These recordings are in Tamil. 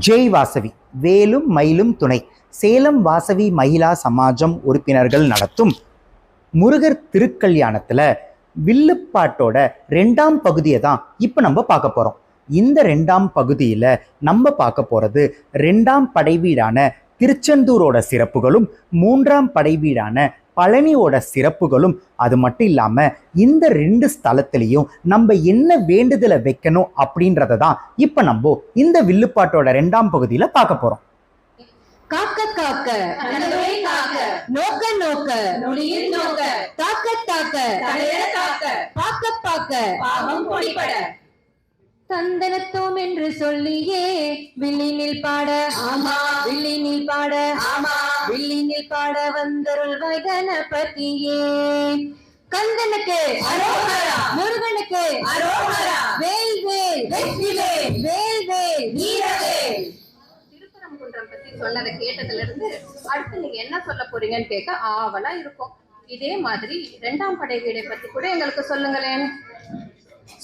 ஜெய் வாசவி வேலும் மயிலும் துணை. சேலம் வாசவி மகிழா சமாஜம் உறுப்பினர்கள் நடத்தும் முருகர் திருக்கல்யாணத்தில் வில்லுப்பாட்டோட ரெண்டாம் பகுதியை தான் இப்போ நம்ம பார்க்க போகிறோம் இந்த ரெண்டாம் பகுதியில் நம்ம பார்க்க போகிறது ரெண்டாம் படைவீடான திருச்செந்தூரோட சிறப்புகளும் மூன்றாம் படைவீடான பழனியோட சிறப்புகளும் அது மட்டும் இல்லாமல் இந்த ரெண்டு ஸ்தலத்திலையும் நம்ம என்ன வேண்டுதலை வைக்கணும் அப்படின்றத தான் இப்போ நம்ம இந்த வில்லுப்பாட்டோட ரெண்டாம் பகுதியில் பார்க்க போகிறோம் காக்க காக்க நோக்க நோக்க நொடியில் நோக்க தாக்க தாக்க தாக்க பாக்க பாக்க பாவம் பொடிபட தந்தனத்தோம் என்று சொல்லியே வில்லினில் பாட ஆமா வில்லினில் பாட ஆமா வில்லினில் பாட வந்தருள்வாய் கணபதியே கந்தனுக்கு. முருகனுக்கு அரோகரா. வேல் வேல் வெற்றிவேல். வேல் வேல் வீரவேல் திருப்பரங்குன்றம் பத்தி சொன்னதை கேட்டதுல இருந்து அடுத்து நீங்க என்ன சொல்ல போறீங்கன்னு கேட்க ஆவலா இருக்கும் இதே மாதிரி இரண்டாம் படை வீடை பத்தி கூட எங்களுக்கு சொல்லுங்களேன்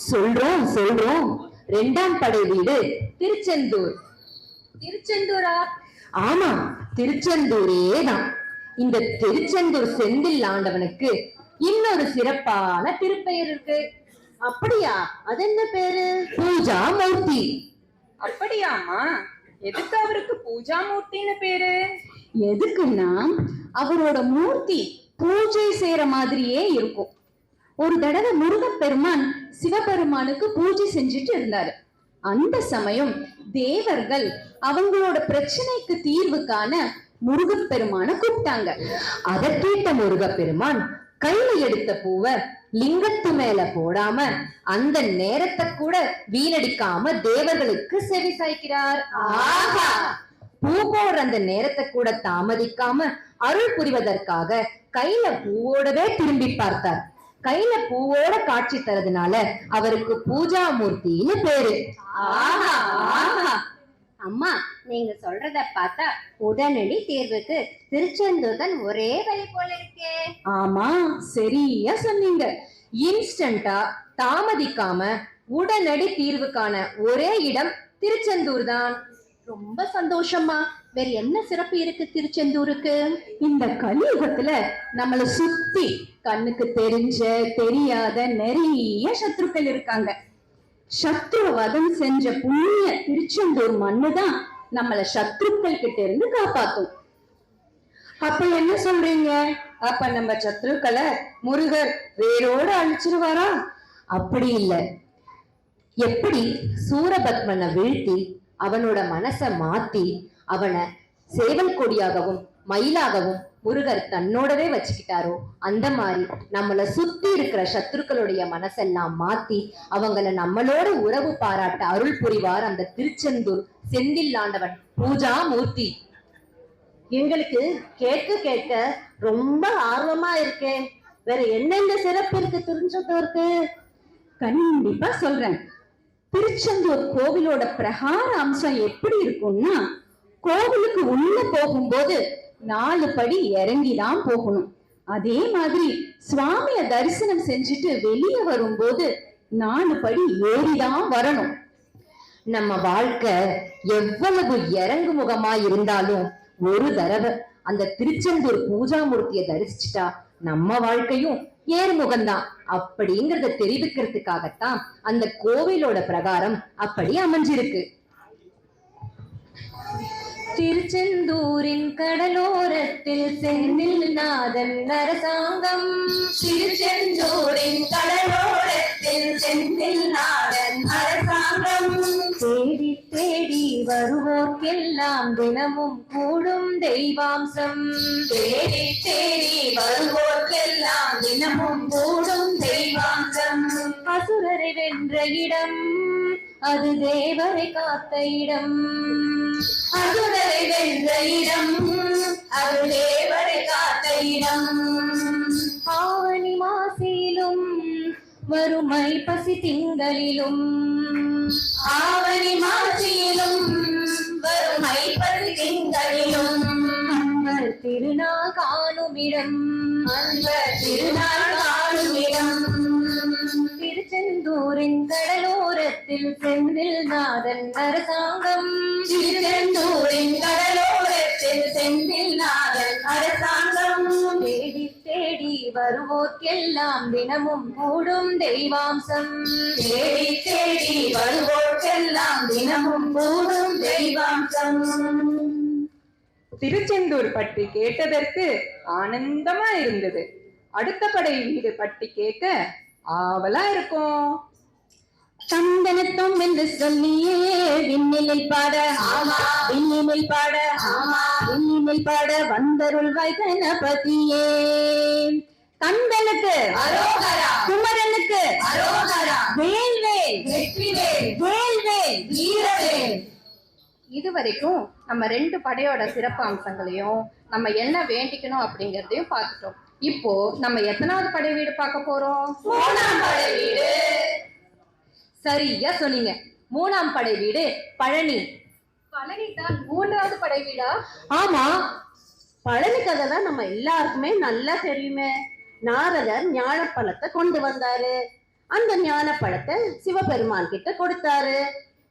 சொல்றோம் சொல்றோம் ரெண்டாம் படை வீடு திருச்செந்தூர். திருச்செந்தூரா? ஆமா திருச்செந்தூரே தான் இந்த திருச்செந்தூர் செந்தில் ஆண்டவனுக்கு இன்னொரு சிறப்பான திருப்பெயர் இருக்கு. அப்படியா? அது என்ன பேரு? பூஜா மூர்த்தி அப்படியாமா எதுக்கு அவருக்கு பூஜா மூர்த்தின்னு பேரு? எதுக்குன்னா அவரோட மூர்த்தி பூஜை செய்யற மாதிரியே இருக்கும். ஒரு தடவை முருகப்பெருமான் சிவபெருமானுக்கு பூஜை செஞ்சுட்டு இருந்தாரு. அந்த சமயம் தேவர்கள் அவங்களோட பிரச்சனைக்கு தீர்வு காண முருகப்பெருமான கூப்பிட்டாங்க. அதை கேட்ட முருகப்பெருமான் கையில எடுத்த பூவை லிங்கத்து மேல போடாம அந்த நேரத்தை கூட வீணடிக்காம தேவர்களுக்கு செவி சாய்க்கிறார். ஆஹா! பூ போடுற அந்த நேரத்தை கூட தாமதிக்காம அருள் புரிவதற்காக கையில பூவோடவே திரும்பி பார்த்தார். கையில பூவோட காட்சி தரதுனால அவருக்கு பூஜா மூர்த்தின்னு பேரு அம்மா நீங்க சொல்றத பார்த்தா உடனடி தீர்வுக்கு திருச்செந்தூர் தான் ஒரே வழி போல இருக்கே. ஆமா சரியா சொன்னீங்க. இன்ஸ்டன்டா தாமதிக்காம உடனடி தீர்வுக்கான ஒரே இடம் திருச்செந்தூர் தான் ரொம்ப சந்தோஷமா. வேற என்ன சிறப்பு இருக்கு திருச்செந்தூருக்கு? இந்த கலியுகத்துல நம்மள சுத்தி கண்ணுக்கு தெரிஞ்ச தெரியாத நிறைய சத்ருக்கள் இருக்காங்க. சத்ரு வதம் செஞ்ச புண்ணிய திருச்செந்தூர் மண்ணு தான் நம்மள சத்ருக்கள் கிட்ட இருந்து காப்பாத்தும். அப்ப என்ன சொல்றீங்க? அப்ப நம்ம சத்ருக்களை முருகர் வேரோட அழிச்சிருவாரா? அப்படி இல்ல. எப்படி சூரபத்மனை வீழ்த்தி அவனோட மனச மாத்தி அவனை சேவல் கொடியாகவும் மயிலாகவும் முருகர் தன்னோடவே வச்சுக்கிட்டாரோ அந்த மாதிரி நம்மள சுத்தி இருக்கிற சத்துருக்களுடைய மனசெல்லாம் மாத்தி அவங்கள நம்மளோட உறவு பாராட்ட அருள் புரிவார் அந்த திருச்செந்தூர் செந்தில்லாண்டவன் பூஜா மூர்த்தி எங்களுக்கு கேட்க கேட்க ரொம்ப ஆர்வமா இருக்கே. வேற என்னென்ன சிறப்பு இருக்கு திருச்செந்தூருக்கு? கண்டிப்பா சொல்றேன். திருச்செந்தூர் கோவிலோட பிரகார அம்சம் எப்படி இருக்கும்னா கோவிலுக்கு உள்ள போகும்போது நாலு படி இறங்கிதான் போகணும். அதே மாதிரி சுவாமிய தரிசனம் செஞ்சுட்டு வெளியே வரும்போது நாலு படி ஏறிதான் வரணும். நம்ம வாழ்க்கை எவ்வளவு இறங்கு முகமா இருந்தாலும் ஒரு தடவை அந்த திருச்செந்தூர் பூஜாமூர்த்தியை தரிசிச்சுட்டா நம்ம வாழ்க்கையும் ஏறுமுகம்தான். அப்படிங்கறத தெரிவிக்கிறதுக்காகத்தான் அந்த கோவிலோட பிரகாரம் அப்படி அமைஞ்சிருக்கு. திருச்செந்தூரின் கடலோரத்தில் செந்தில் நாதன் அரசாங்கம் திருச்செந்தூரின் கடலோரத்தில் செந்தில் தேடி தேடி வருவோர்க்கெல்லாம் தினமும் கூடும் தெய்வாம்சம். தேடி தேடி வருவோர்க்கெல்லாம் தினமும் கூடும் தெய்வாம்சம். அசுரரை வென்ற இடம் அது தேவரை காத்த இடம். அசுரரை வென்ற இடம் அது தேவரை காத்த இடம். ஆவணி மாசிலும் வறுமை பசி திங்களிலும் ஆவணி மாசியிலும் வறுமை பதி திங்களிலும் அன்பர் திருநாள் காணும் இடம் அன்பர் திருநாள் காணும் இடம் திருச்செந்தூரின் கடலோரத்தில் கடலோரத்தில் செந்தில் நாதன் அரசாங்கம் திருச்செந்தூரின் கடலோரத்தில் செந்தில் நாதன் அரசாங்கம் தேடி தேடி வருவோர்க்கெல்லாம் தினமும் கூடும் தெய்வாம்சம். தேடி தேடி வருவோர்க்கெல்லாம் தினமும் கூடும் தெய்வாம்சம். திருச்செந்தூர் பற்றி கேட்டதற்கு ஆனந்தமா இருந்தது. அடுத்த படை வீடு பற்றி கேட்க ஆவலா இருக்கும். சந்தனத்தும் என்று சொல்லியே விண்ணிலில் பாட. ஆமா. விண்ணிலில் பாட. ஆமா. விண்ணிலில் பாட வந்தருள்வாய் கணபதியே. கந்தனுக்கு. குமரனுக்கு. வேல்வேல் வேல்வேல் வீரவேல் இது வரைக்கும் நம்ம ரெண்டு படையோட சிறப்பு அம்சங்களையும் நம்ம என்ன வேண்டிக்கணும் அப்படிங்கறதையும் பார்த்துட்டோம். இப்போ நம்ம எத்தனாவது படை வீடு பார்க்க போறோம்? மூணாம் படை வீடு. சரியா சொன்னீங்க. மூணாம் படை வீடு பழனி. பழனி தான் மூன்றாவது படை வீடா? ஆமா. பழனி கதை தான் நம்ம எல்லாருக்குமே நல்லா தெரியுமே. நாரதர் ஞானப்பழத்தை கொண்டு வந்தாரு. அந்த ஞானப்பழத்தை சிவபெருமான் கிட்ட கொடுத்தாரு.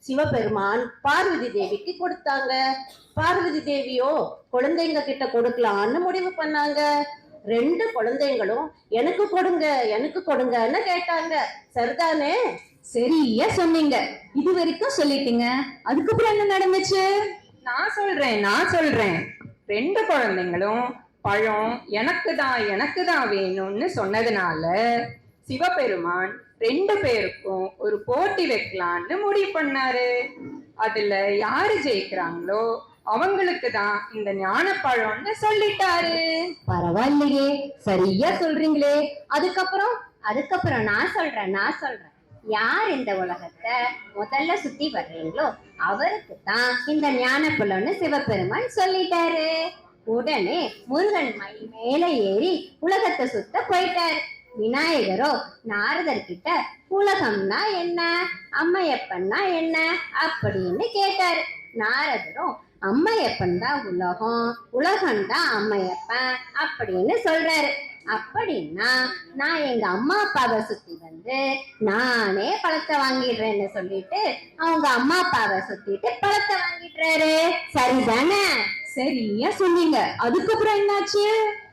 சிவபெருமான் பார்வதி தேவிக்கு கொடுத்தாங்க. பார்வதி தேவியோ குழந்தைங்க கிட்ட கொடுக்கலான்னு முடிவு பண்ணாங்க. ரெண்டு குழந்தைங்களும் எனக்கு கொடுங்க எனக்கு கொடுங்கன்னு கேட்டாங்க. சரிதானே? சரியா சொன்னீங்க. இது வரைக்கும் சொல்லிட்டீங்க. அதுக்கப்புறம் என்ன நடந்துச்சு? நான் சொல்றேன் நான் சொல்றேன். ரெண்டு குழந்தைங்களும் பழம் எனக்கு தான் எனக்கு தான் வேணும்னு சொன்னதுனால சிவபெருமான் ரெண்டு பேருக்கும் ஒரு போட்டி வைக்கலான்னு முடிவு பண்ணாரு. அதுல யாரு ஜெயிக்கிறாங்களோ அவங்களுக்கு தான் இந்த ஞானப்பழம்னு சொல்லிட்டாரு. பரவாயில்லையே சரியா சொல்றீங்களே. அதுக்கப்புறம் அதுக்கப்புறம் நான் சொல்றேன் நான் சொல்றேன். யார் இந்த உலகத்தை முதல்ல சுத்தி வர்றீங்களோ அவருக்கு தான் இந்த ஞானப்புலன்னு சிவபெருமான் சொல்லிட்டாரு. உடனே முருகன் மை மேல ஏறி உலகத்தை சுத்த போயிட்டாரு. விநாயகரோ நாரதர் கிட்ட உலகம்னா என்ன? அம்மையப்பன்னா என்ன? அப்படின்னு கேட்டாரு. நாரதரும் அம்மையப்பன் தான் உலகம் உலகம் தான் அம்மையப்பன் அப்படின்னு சொல்றாரு. அப்படின்னா நான் எங்க அம்மா அப்பாவை சுத்தி வந்து நானே பழத்தை வாங்கிடுறேன்னு சொல்லிட்டு அவங்க அம்மா அப்பாவை சுத்திட்டு பழத்தை வாங்கிடுறாரு. சரிதானே? சரியா சொன்னீங்க. அதுக்கப்புறம் என்னாச்சு?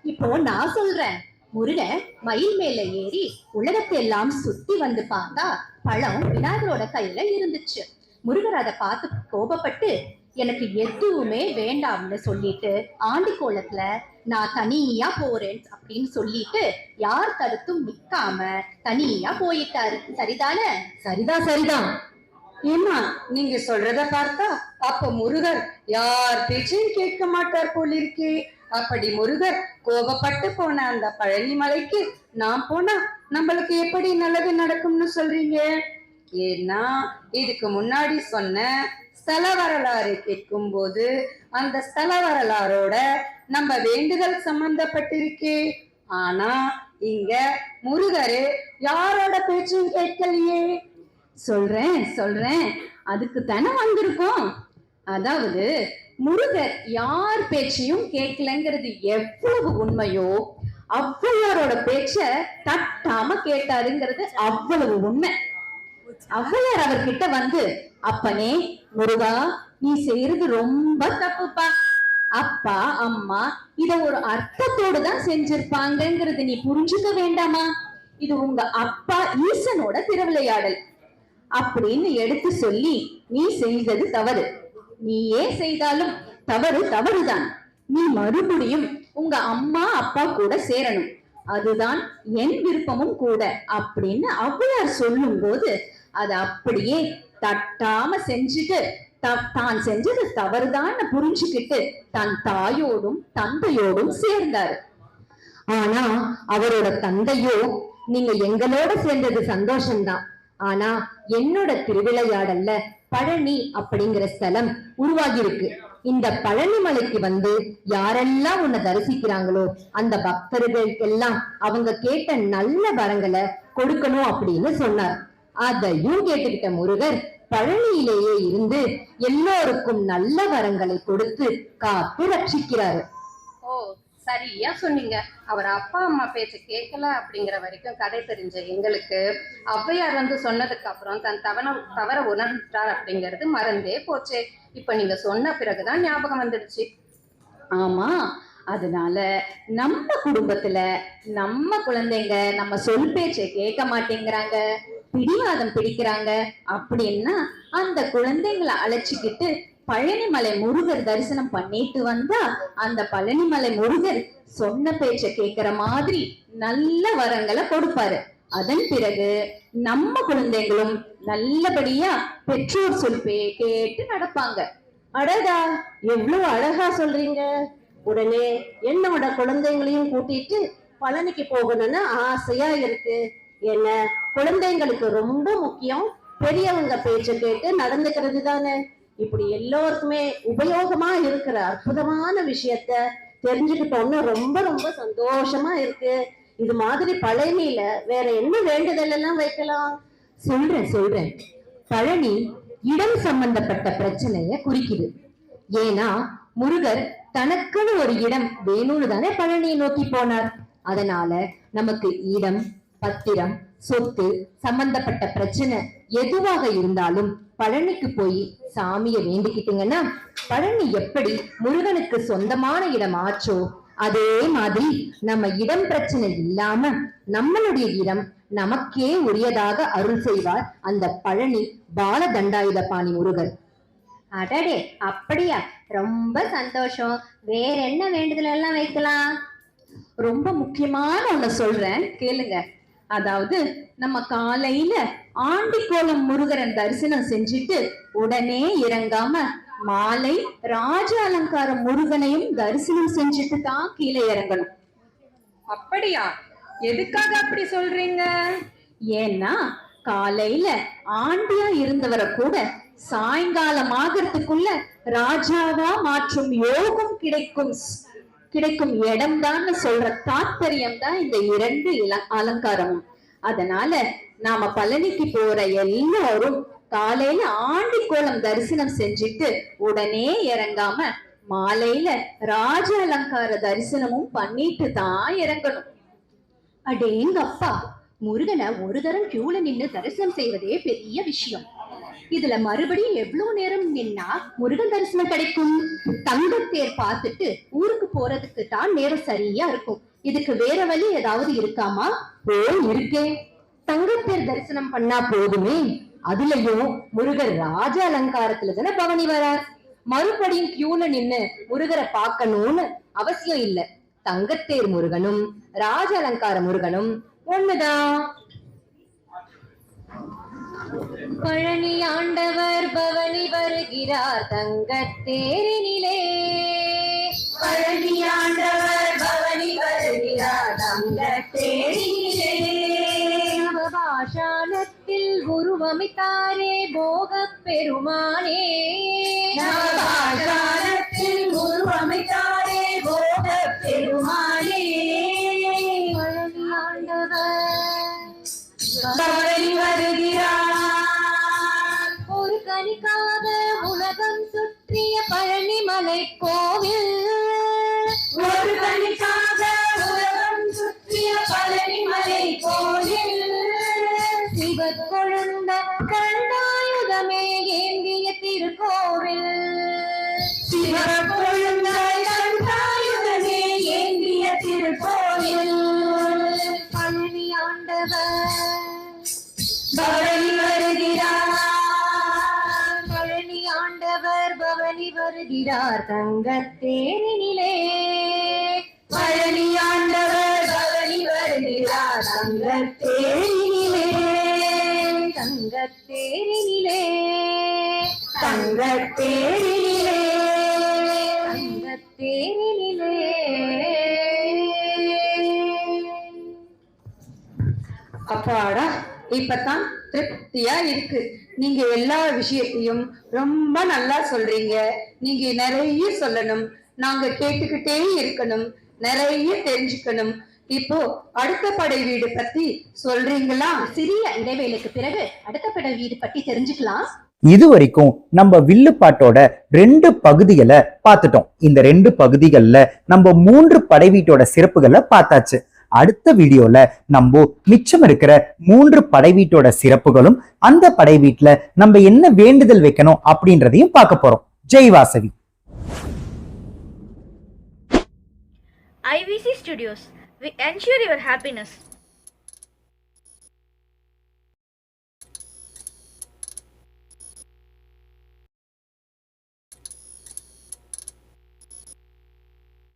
இப்போ நான் சொல்றேன். முருகன் மயில் மேல ஏறி உலகத்தை எல்லாம் சுத்தி வந்து பார்த்தா பழம் விநாயகரோட கையில இருந்துச்சு. முருகர் அதை பார்த்து கோபப்பட்டு எனக்கு எதுவுமே வேண்டாம்னு சொல்லிட்டு ஆண்டி கோலத்துல நான் தனியா போறேன் அப்படின்னு சொல்லிட்டு யார் தடுத்தும் நிக்காம தனியா போயிட்டாரு. சரிதானே? சரிதான் சரிதான் ஏமா நீங்க சொல்றத பார்த்தா அப்ப முருகர் யார் பேச்சையும் கேட்க மாட்டார் போல் இருக்கே அப்படி முருகர் கோபப்பட்டு போன அந்த பழனி மலைக்கு நான் போனா நம்மளுக்கு எப்படி நல்லது நடக்கும்னு சொல்றீங்க? ஏன்னா இதுக்கு முன்னாடி சொன்ன ஸ்தல வரலாறு கேட்கும் போது அந்த ஸ்தல வரலாறோட நம்ம வேண்டுதல் சம்பந்தப்பட்டிருக்கே. ஆனா இங்க முருகரு யாரோட பேச்சும் கேட்கலையே. சொல்றேன் சொல்றேன். அதுக்கு தானே வந்திருக்கோம். அதாவது முருகர் யார் பேச்சையும் கேட்கலங்கிறது எவ்வளவு உண்மையோ ஔவையாரோட பேச்ச தட்டாம கேட்டாருங்கிறது அவ்வளவு உண்மை. அவ்வளோ அவர்கிட்ட வந்து அப்பனே முருகா நீ செய்யறது ரொம்ப தப்புப்பா. அப்பா அம்மா இத ஒரு அர்த்தத்தோடு தான் செஞ்சிருப்பாங்கிறது நீ புரிஞ்சுக்க வேண்டாமா? இது உங்க அப்பா ஈசனோட திருவிளையாடல். அப்படின்னு எடுத்து சொல்லி நீ செய்தது தவறு. நீயே செய்தாலும் தவறு தவறுதான். நீ மறுபடியும் உங்க அம்மா அப்பா கூட சேரணும். அதுதான் என் விருப்பமும் கூட அப்படின்னு ஔவையார் சொல்லும் போது அதை அப்படியே தட்டாம செஞ்சுட்டு தான் செஞ்சது தவறுதான்னு புரிஞ்சுக்கிட்டு தன் தாயோடும் தந்தையோடும் சேர்ந்தாரு. ஆனா அவரோட தந்தையோ நீங்க எங்களோட சேர்ந்தது சந்தோஷம்தான். ஆனா என்னோட திருவிளையாடல்ல பழனி அப்படிங்கிற ஸ்தலம் உருவாகி இருக்கு இந்த பழனி மலைக்கு வந்து யாரெல்லாம் உன்னை தரிசிக்கிறாங்களோ அந்த பக்தர்களுக்கெல்லாம் அவங்க கேட்ட நல்ல வரங்களை கொடுக்கணும் அப்படின்னு சொன்னார். அதையும் கேட்டுக்கிட்ட முருகர் பழனியிலேயே இருந்து எல்லோருக்கும் நல்ல வரங்களை கொடுத்து காத்து ரட்சிக்கிறாரு. ஓ சரியா சொன்னீங்க. அவர் அப்பா அம்மா பேச்ச கேட்கல அப்படிங்கிற வரைக்கும் கதை தெரிஞ்ச எங்களுக்கு ஔவையார் வந்து சொன்னதுக்கு அப்புறம் தன் தவண தவற உணர்ந்தார் அப்படிங்கிறது மறந்தே போச்சே. இப்ப நீங்க சொன்ன பிறகுதான் ஞாபகம் வந்துடுச்சு. ஆமா அதனால நம்ம குடும்பத்துல நம்ம குழந்தைங்க நம்ம சொல் பேச்சை கேட்க மாட்டேங்கிறாங்க. பிடிவாதம் பிடிக்கிறாங்க அப்படின்னா அந்த குழந்தைங்களை அழைச்சிக்கிட்டு பழனிமலை முருகர் தரிசனம் பண்ணிட்டு வந்தா அந்த பழனிமலை முருகர் சொன்ன பேச்சை கேட்கிற மாதிரி நல்ல வரங்களை கொடுப்பாரு. அதன் பிறகு நம்ம குழந்தைகளும் நல்லபடியா பெற்றோர் சொல் கேட்டு நடப்பாங்க. அடடா எவ்வளவு அழகா சொல்றீங்க. உடனே என்னோட குழந்தைங்களையும் கூட்டிட்டு பழனிக்கு போகணும்னு ஆசையா இருக்கு. என்ன குழந்தைங்களுக்கு ரொம்ப முக்கியம். பெரியவங்க பேச்ச கேட்டு நடந்துக்கிறது தானே இப்படி எல்லோருக்குமே உபயோகமா இருக்கிற அற்புதமான விஷயத்த தெரிஞ்சுக்கிட்டோம்னு ரொம்ப ரொம்ப சந்தோஷமா இருக்கு. இது மாதிரி பழனியில வேற என்ன வேண்டுதல் எல்லாம் வைக்கலாம்? சொல்றேன் சொல்றேன். பழனி இடம் சம்பந்தப்பட்ட பிரச்சனைய குறிக்குது. ஏன்னா முருகர் தனக்குன்னு ஒரு இடம் வேணும்னு தானே பழனியை நோக்கி போனார். அதனால நமக்கு இடம் பத்திரம் சொத்து சம்பந்தப்பட்ட பிரச்சனை எதுவாக இருந்தாலும் பழனிக்கு போய் சாமியை வேண்டிக்கிட்டீங்கன்னா பழனி எப்படி முருகனுக்கு சொந்தமான இடம் ஆச்சோ அதே மாதிரி நம்ம இடம் பிரச்சனை இல்லாம நம்மளுடைய இடம் நமக்கே உரியதாக அருள் செய்வார் அந்த பழனி பாலதண்டாயுத பாணி முருகர். அடடே அப்படியா? ரொம்ப சந்தோஷம். வேற என்ன வேண்டுதல் எல்லாம் வைக்கலாம்? ரொம்ப முக்கியமான ஒண்ண சொல்றேன். கேளுங்க. அதாவது நம்ம காலையில ஆண்டிக்கோலம் முருகரன் தரிசனம் செஞ்சுட்டு உடனே இறங்காம மாலை ராஜ அலங்கார முருகனையும் தரிசனம் செஞ்சுட்டு தான் கீழே இறங்கணும். அப்படியா? எதுக்காக அப்படி சொல்றீங்க? ஏன்னா காலையில ஆண்டியா இருந்தவரை கூட சாயங்காலம் ஆகிறதுக்குள்ள ராஜாவா மாற்றும் யோகம் கிடைக்கும். கிடைக்கும் இடம்தான் சொல்ற தாத்பரியம் தான் இந்த இரண்டு அலங்காரமும். அதனால நாம பழனிக்கு போற எல்லாரும் காலையில ஆண்டி கோலம் தரிசனம் செஞ்சுட்டு உடனே இறங்காம மாலையில ராஜ அலங்கார தரிசனமும் பண்ணிட்டு தான் இறங்கணும். அடேங்கப்பா! முருகனை ஒரு தரம் கியூல நின்னு தரிசனம் செய்வதே பெரிய விஷயம். இதுல மறுபடியும் எவ்வளவு நேரம் நின்னா முருகன் தரிசனம் கிடைக்கும்? தங்கத்தேர் பார்த்துட்டு ஊருக்கு போறதுக்கு தான் நேரம் சரியா இருக்கும். இதுக்கு வேற வழி ஏதாவது இருக்காமா? ஓ இருக்கே. தங்கத்தேர் தரிசனம் பண்ணா போதுமே. அதுலயும் முருகர் ராஜ அலங்காரத்துல தானே பவனி வரார். மறுபடியும் கியூல நின்னு முருகரை பார்க்கணும்னு அவசியம் இல்ல. தங்கத்தேர் முருகனும் ராஜ அலங்கார முருகனும் ஒண்ணுதான். பழனி ஆண்டவர் பவனி வருகிறார் தங்கத்தேரினிலே. பழனி ஆண்டவர் பவனி வருகிறார் தங்கத்தேரிலே நவபாஷாணத்தில் உருவமைத்தாரே போகப் பெருமானே. நவபாஷாணத்தில் உருவமைத்தாரே போக பெருமானே. பழனி ஆண்டவர். கோவில் வருகிறார் தங்கத்தேரினிலே பழனி ஆண்டவர் பவனி வருகிறார் தங்கத்தேரினிலே தங்கத்தேரினிலே தங்கத்தேரினிலே தங்கத்தேரினிலே அப்பாடா இப்பதான் திருப்தியா இருக்கு. நீங்க எல்லா விஷயத்தையும் ரொம்ப நல்லா சொல்றீங்க. நீங்க நிறைய சொல்லணும். நாங்க கேட்டுக்கிட்டே இருக்கணும். நிறைய தெரிஞ்சுக்கணும். இப்போ அடுத்த படை வீடு பத்தி சொல்றீங்களா? சிறிய இடைவேளைக்கு பிறகு அடுத்த பட வீடு பற்றி தெரிஞ்சுக்கலாம். இது வரைக்கும் நம்ம வில்லுப்பாட்டோட ரெண்டு பகுதிகளை பார்த்துட்டோம். இந்த ரெண்டு பகுதிகளில் நம்ம மூன்று படை வீட்டோட சிறப்புகளை பார்த்தாச்சு. அடுத்த வீடியோல நம்ம மிச்சம் இருக்கிற மூன்று படை வீட்டோட சிறப்புகளும் அந்த படை வீட்டுல நம்ம என்ன வேண்டுதல் வைக்கணும் அப்படின்றதையும் பார்க்க போறோம். Jai Vasavi. IVC studios we ensure your happiness